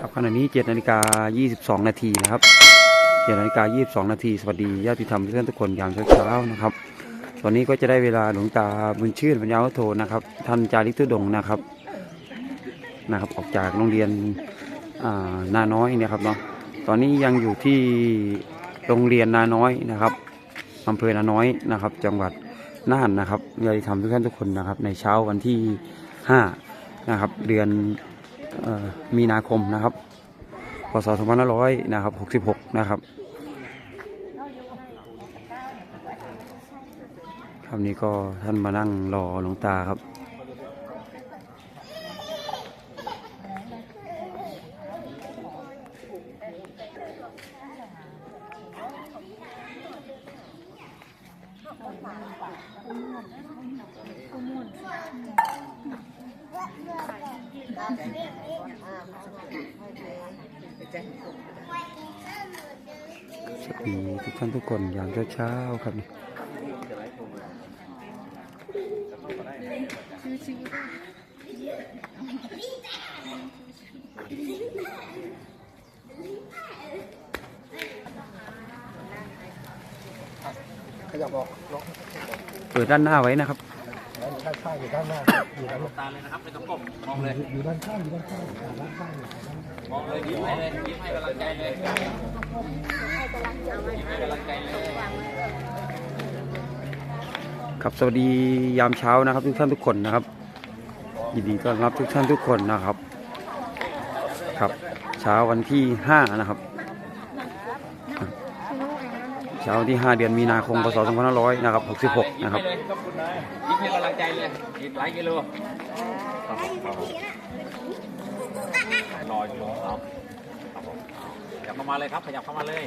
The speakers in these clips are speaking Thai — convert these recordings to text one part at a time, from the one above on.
ครับขณะนี้7นาฬิกา22 นาทีนะครับ7นาฬิกา22 นาทีสวัสดีญาติธรรมทุกท่านทุกคนยามเช้าๆนะครับ ตอนนี้ก็จะได้เวลาหลวงตาบุญชื่นปัญญาวัฒโธนะครับ ท่านจาริกตุดงนะครับนะครับออกจากโรงเรียนนาน้อยเนี่ยครับเนาะตอนนี้ยังอยู่ที่โรงเรียนนาน้อยนะครับอำเภอนาน้อยนะครับ จังหวัดน่านนะครับญาติธรรมทุกท่านทุกคนนะครับ ในเช้าวันที่5นะครับเดือน มีนาคมนะครับพศ2500นะครับ66 นะครับครับนี้ก็ท่านมานั่งรอหลวงตาครับ สวัสดีทุกท่านทุกคนยามเช้าๆครับนี่ขยับออกล็อกเปิดด้านหน้าไว้นะครับ ด้านข้างข้างอยู่ด้านหน้าอยู่ด้านตาเลยนะครับไม่ต้องก้มมองเลย อยู่ด้านข้างอยู่ด้านข้างอยู่ด้านข้างอยู่ด้านข้าง มองเลยยิ้มให้เลยยิ้มให้กำลังใจเลยยิ้มให้กำลังใจเลยครับสวัสดียามเช้านะครับ ทุกท่านทุกคนนะครับ ยินดีต้อนรับทุกท่านทุกคนนะครับ ครับ เช้าวันที่5นะครับ เช้าวันที่5เดือนมีนาคมพศ2500นะครับ66นะครับยิ้มให้กำลังใจเลยยิ้มหลายกิโล ออยู่ครับครับผมขยับเข้ามาเลยครับขยับเข้ามาเลย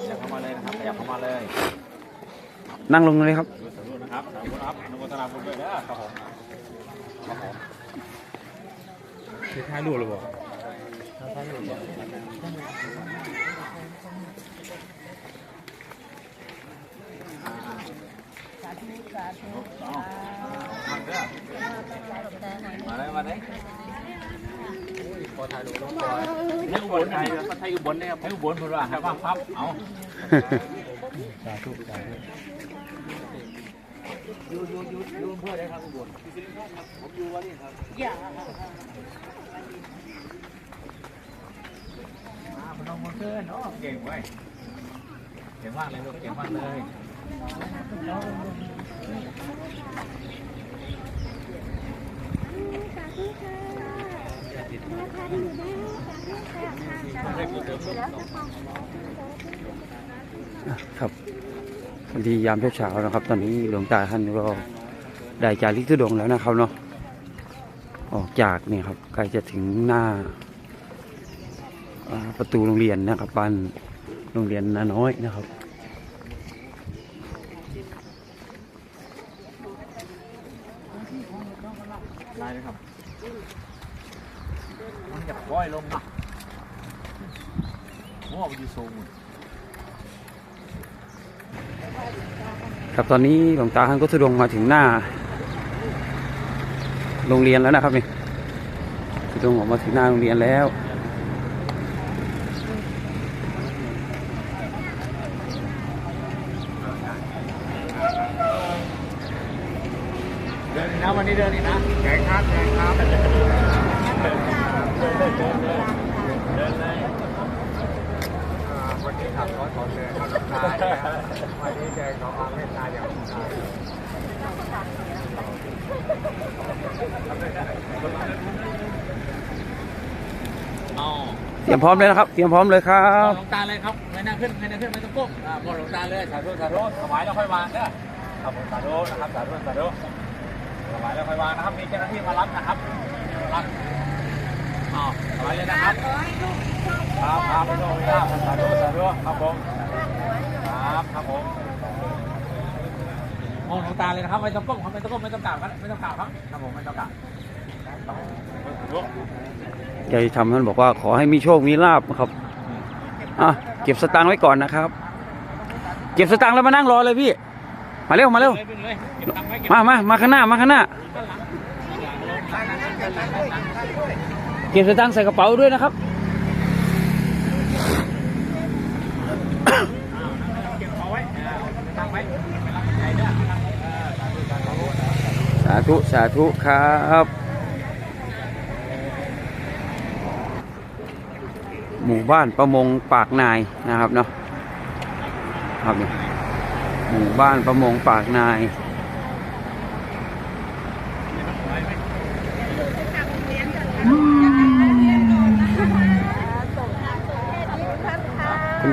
ขยับเข้ามาเลยนะครับขยับเข้ามาเลยนั่งลงเลยครับดูสรุปนะครับสาธุครับอนุโมทนาบุญด้วยนะครับผมครับผมคือท้ายรูปเลยบ่ท้ายรูปบ่มาเลยมาเลยพอถ่ายรูปลงก่อน ให้อุบลไทยแล้วก็ไทยอุบลเนี่ยให้อุบลพูดว่าให้ว่างพับเอาสาธุสาธุอยู่อยู่อยู่อยู่อำเภอได้ครับอุบลผมอยู่วันนี้ครับมาพนมมือขึ้นเนาะเก่งไว้เก่งมากเลยลูกเก่งมากเลยได้กี่เติมลูก ครับวัสดียามเช้าๆนะครับ ตอนนี้หลวงตาท่านก็ได้จาริกทุดงแล้วนะครับเนาะออกจากเนี่ยครับใกล้จะถึงหน้าประตูโรงเรียนนะครับบ้านโรงเรียนนาน้อยนะครับลายเลยครับ จะปล่อยลงนะโอ้ไปอยู่สูงครับตอนนี้หลวงตาท่านก็ทุดงค์มาถึงหน้า โรงเรียนแล้วนะครับนี่ทุดงค์ออกมาถึงหน้าโรงเรียนแล้วเดินนะวันนี้เดินนี่นะแข่งครับแข่งครับเดินเลย วันนี้ขับรถขอเชิญขอรับตาวันนี้เจอขอความเมตตาอย่างคุณตาอ๋อเตรียมพร้อมเลยนะครับ เตรียมพร้อมเลยครับหลวงตาเลยครับไม่นั่งขึ้นไม่นั่งขึ้นไม่ต้องก้มอ่ามองหลวงตาเลยสาธุสาธุถวายแล้วค่อยวางเด้อครับสาธุนะครับสาธุสาธุถวายแล้วค่อยวางนะครับ มีเจ้าหน้าที่มารับนะครับรับ อ๋อถวายเลยนะครับครับครับพระองค์เจ้าสาธุสาธุครับผมครับครับผมมองหลวงตาเลยนะครับ ไม่ต้องก้มครับไม่ต้องก้มไม่ต้องกราบครับไม่ต้องกราบครับครับผมไม่ต้องกราบครับผมสาธุยายทำท่านบอกว่าขอให้มีโชคมีลาบครับอะเก็บสตางค์ไว้ก่อนนะครับ เก็บสตางค์แล้วมานั่งรอเลยพี่ มาเร็วมาเร็ว เลยเลยเก็บตังค์ไว้เก็บมามามาข้างหน้ามาข้างหน้าข้างหลัง ข้างหลังลงข้างหลังข้างหลังข้างหลังเก็บสตางค์ใส่กระเป๋าด้วยนะครับเก็บเอาไว้ตั้งไว้ไปรับใจเด้อสาธุสาธุสาธุ สาธุครับ หมู่บ้านประมงปากนายนะครับเนาะครับนี่หมู่บ้านประมงปากนายคุณ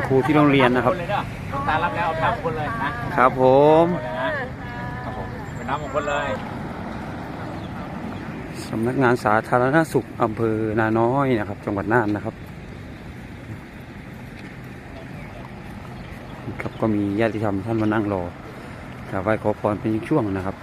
ครูที่โรงเรียนนะครับเลยเด้อหลวงตารับแล้วเอาน้ำมงคลเลยนะครับผมหมดเลยนะครับผมเป็นน้ำมงคลเลยสำนักงานสาธารณสุขอำเภอนาน้อยนะครับ จังหวัดน่านนะครับครับก็มีญาติธรรมท่านมานั่งรอกราบไหว้ขอพรเป็นช่วงนะครับ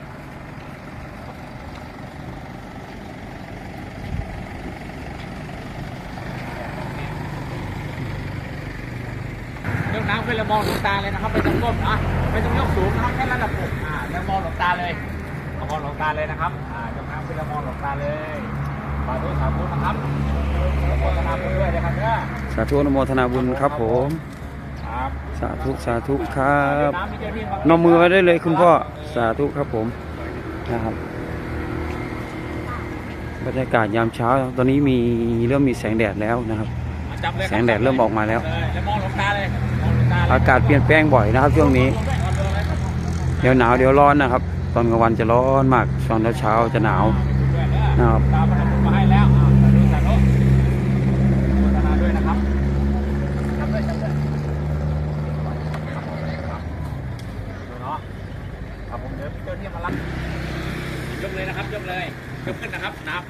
ยกน้ำขึ้นแล้วมองหลวงตาเลยนะครับไม่ต้องก้มนะไม่ต้องยกสูงนะครับแค่ระดับอกอ่าแล้วมองหลวงตาเลยเอามองหลวงตาเลยนะครับอ่ายกน้ำขึ้นแล้วมองหลวงตาเลยสาธุสาธุนะครับขอโมทนาบุญด้วยนะครับเด้อสาธุอนุโมทนาบุญครับผม ครับสาธุสาธุครับน้ำมีเจ้าที่มานมมือไว้ได้เลยคุณพ่อสาธุครับผมนะครับ บรรยากาศยามเช้า ตอนนี้มีเริ่มมีแสงแดดแล้วนะครับ จับเลยครับแสงแดดเริ่มออกมาแล้วแล้วมองหลวงตาเลยมองหลวงตาเลย อากาศเปลี่ยนแปลงบ่อยนะครับ ช่วงนี้ เดี๋ยวหนาวเดี๋ยวร้อนนะครับ ตอนกลางวันจะร้อนมากตอนเช้าๆจะหนาวนะครับตามมาทำบุญมาให้แล้วอ่าสาธุสาธุโมทนาด้วยนะครับจับด้วยจับด้วยดูเนาะครับผมเดี๋ยวเจ้าที่มารับยกเลยนะครับยกเลยยกขึ้นนะครับนับ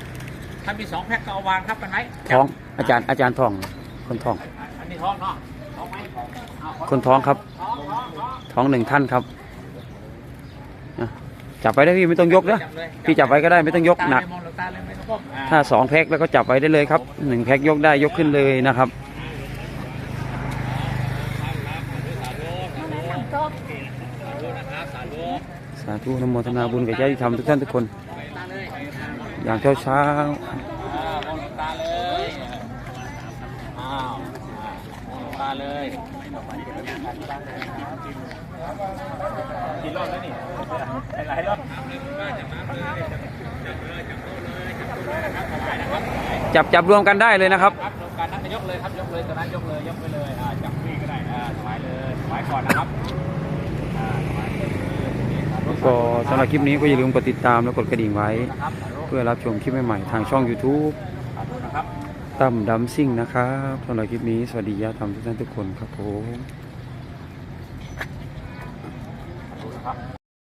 ถ้ามีสองแพ็คก็เอาวางทับกันไหมท้องอาจารย์อาจารย์ทองคนท้องอันนี้ท้องเนาะ คนท้องครับ ท้องหนึ่งท่านครับจับไปได้พี่ไม่ต้องยกนะพี่จับไว้ก็ได้ไม่ต้องยกหนัก ถ้าสองแพ็คแล้วก็จับไว้ได้เลยครับหนึ่งแพ็คยกได้ยกขึ้นเลยนะครับสาธุนโมทนาบุญกับญาติธรรมทุกท่านทุกคน อย่างเช้าเช้า อ่ามองหลวงตาเลยอ้าวมองหลวงตา เลยกี่รอบแล้วนี่หลายรอบๆจับจับรวมกันได้เลยนะครับครับรวมกันนั้นก็ยกเลยครับยกเลยตอนนั้นยกเลยยกไปเลยอ่าจับพี่ก็ได้อ่าถวายเลยถวายก่อนนะครับอ่าถวายเลยสาธุก็สำหรับคลิปนี้ก็อย่าลืมกดติดตามและกดกระดิ่งไว้นะครับสาธุเพื่อรับชมคลิปใหม่ๆทางช่อง YouTube สาธุนะครับ ตั้มดัมซิ่งนะครับสำหรับคลิปนี้ สวัสดีญาติธรรมทุกท่านทุกคนครับผม